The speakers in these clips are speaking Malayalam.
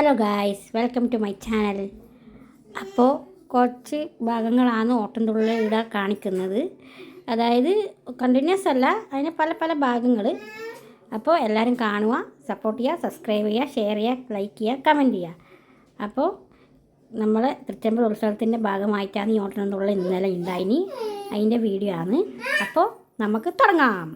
Hello guys welcome to my channel അപ്പോൾ കുറച്ച് ഭാഗങ്ങളാണ് ഓട്ടംതുള്ളിൽ ഇവിടെ കാണിക്കുന്നത്. അതായത് കണ്ടിന്യൂസ് അല്ല അതിന് പല പല ഭാഗങ്ങൾ. അപ്പോൾ എല്ലാവരും കാണുക സപ്പോർട്ട് ചെയ്യുക സബ്സ്ക്രൈബ് ചെയ്യുക ഷെയർ ചെയ്യുക ലൈക്ക് ചെയ്യുക കമന്റ് ചെയ്യുക. അപ്പോൾ നമ്മൾ തൃച്ചമ്പർ ഉത്സവത്തിന്റെ ഭാഗമായിട്ടാണ് ഈ ഓട്ടംതുള്ളിൽ ഇന്നലെ ഉണ്ടായിനി. അതിന്റെ വീഡിയോ ആണ്. അപ്പോൾ നമുക്ക് തുടങ്ങാം.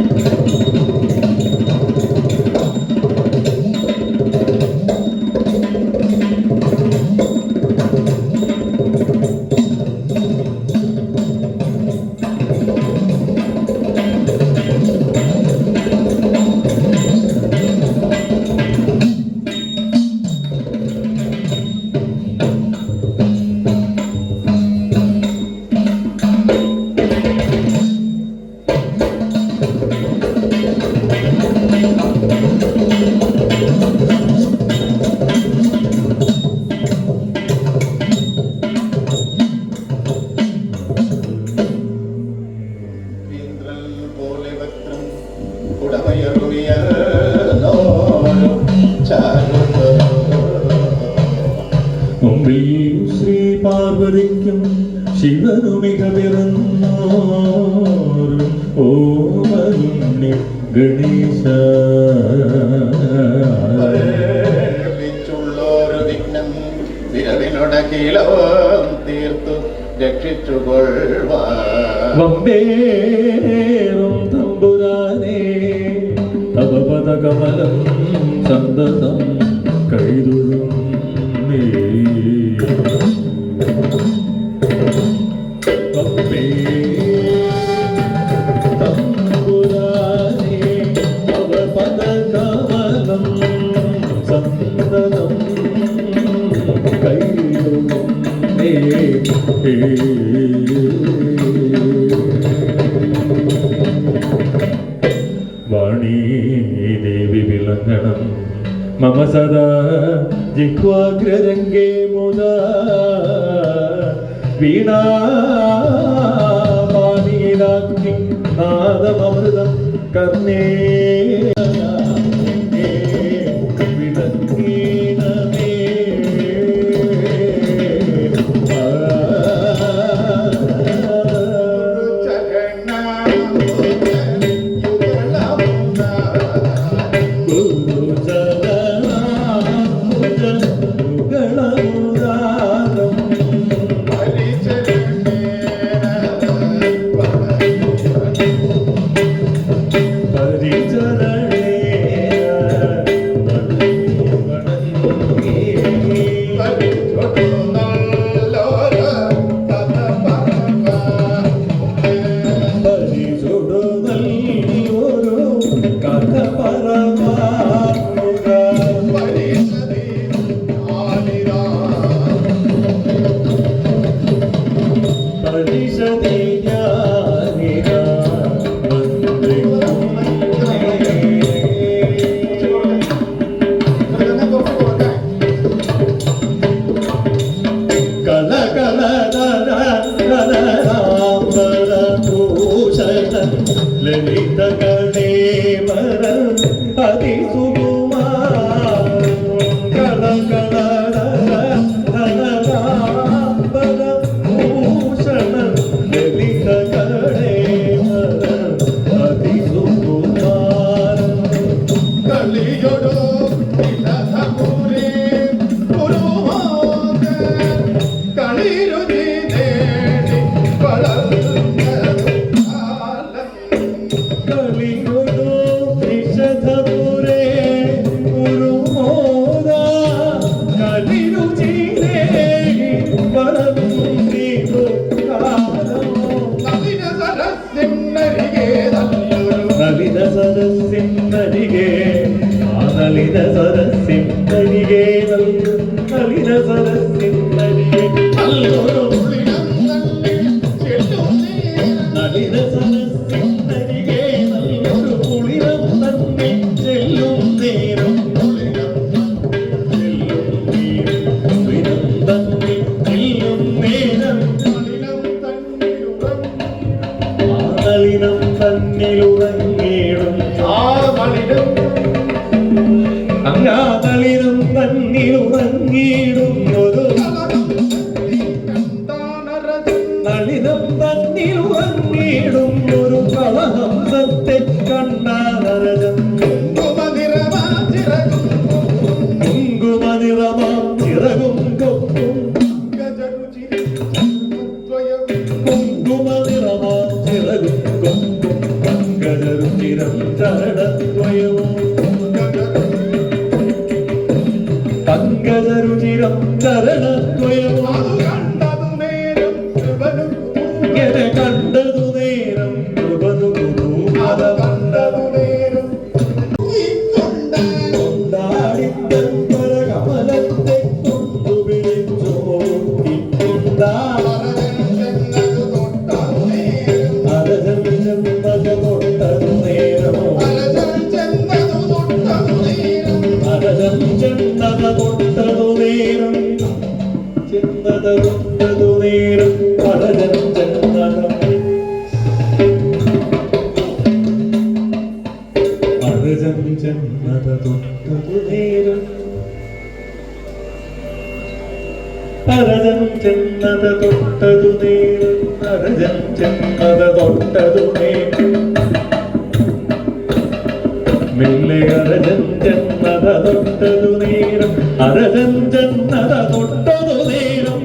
ഇന്ദ്രൻ മുമ്പിൽ ശ്രീ പാർവതിക്കും ശിവനുമിക പിറന്നോരും ഓമരുണ്ണി ഗണേശ പരപിച്ചുള്ളൊരു വിഘ്നം വിരവിനൊടക്കിലോ തീർത്തു രക്ഷിച്ചുകൊള്ളുവാൻ. വന്ദേവം തമ്പുരാനേ. തവപദകമലം സന്തതം വാണീ ദേവി വിളങ്ങണം. മമ സദാ ജിഹ്വാഗ്രരംഗേ മുദാ. നാദമൃതം കർണേ. లలిత ಸರಸ್ಸಿನ್ನರಿಗೆ ಕವಿದ ಸರಸ್ಸಿನ್ನರಿಗೆ ಕಾದಲಿದ ಸರಸ್ಸಿನ್ನರಿಗೆ ಕವಿದ ಸರಸ್ಸಿ ചരണദ്വയമാ നരജം ചെന്നത് തൊട്ടതു നേർ നരജം ചെന്നത് തൊട്ടതു നേർ മെല്ലെ അരജൻ ചെന്നത് തൊട്ടതു നേരം അരജൻ ചെന്നത് തൊട്ടതു നേരം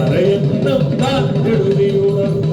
അരയന്നം പാടുതിയുണർന്നു